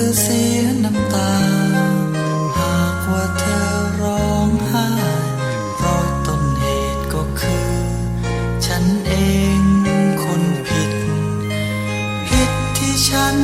ธอเสียน้ำตา หากว่าเธอร้องไห้เพราะต้นเหตุก็คือ ฉันเองคนผิด ผิดที่ฉัน